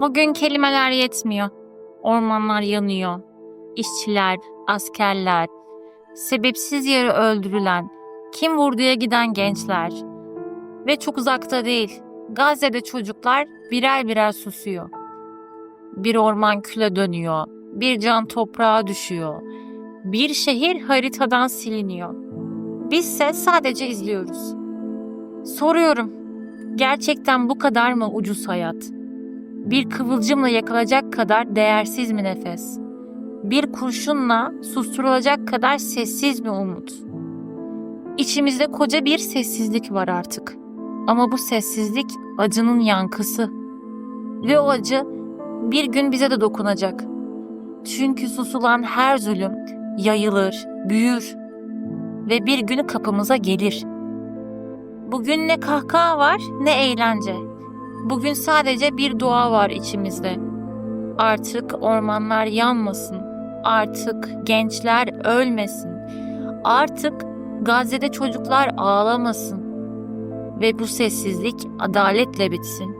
Bugün kelimeler yetmiyor. Ormanlar yanıyor. İşçiler, askerler, sebepsiz yere öldürülen, kim vurduya giden gençler. Ve çok uzakta değil. Gazze'de çocuklar birer birer susuyor. Bir orman küle dönüyor. Bir can toprağa düşüyor. Bir şehir haritadan siliniyor. Bizse sadece izliyoruz. Soruyorum. Gerçekten bu kadar mı ucuz hayat? Bir kıvılcımla yakılacak kadar değersiz mi nefes? Bir kurşunla susturulacak kadar sessiz mi umut? İçimizde koca bir sessizlik var artık. Ama bu sessizlik acının yankısı. Ve o acı bir gün bize de dokunacak. Çünkü susulan her zulüm yayılır, büyür ve bir gün kapımıza gelir. Bugün ne kahkaha var ne eğlence. Bugün sadece bir dua var içimizde. Artık ormanlar yanmasın. Artık gençler ölmesin. Artık Gazze'de çocuklar ağlamasın. Ve bu sessizlik adaletle bitsin.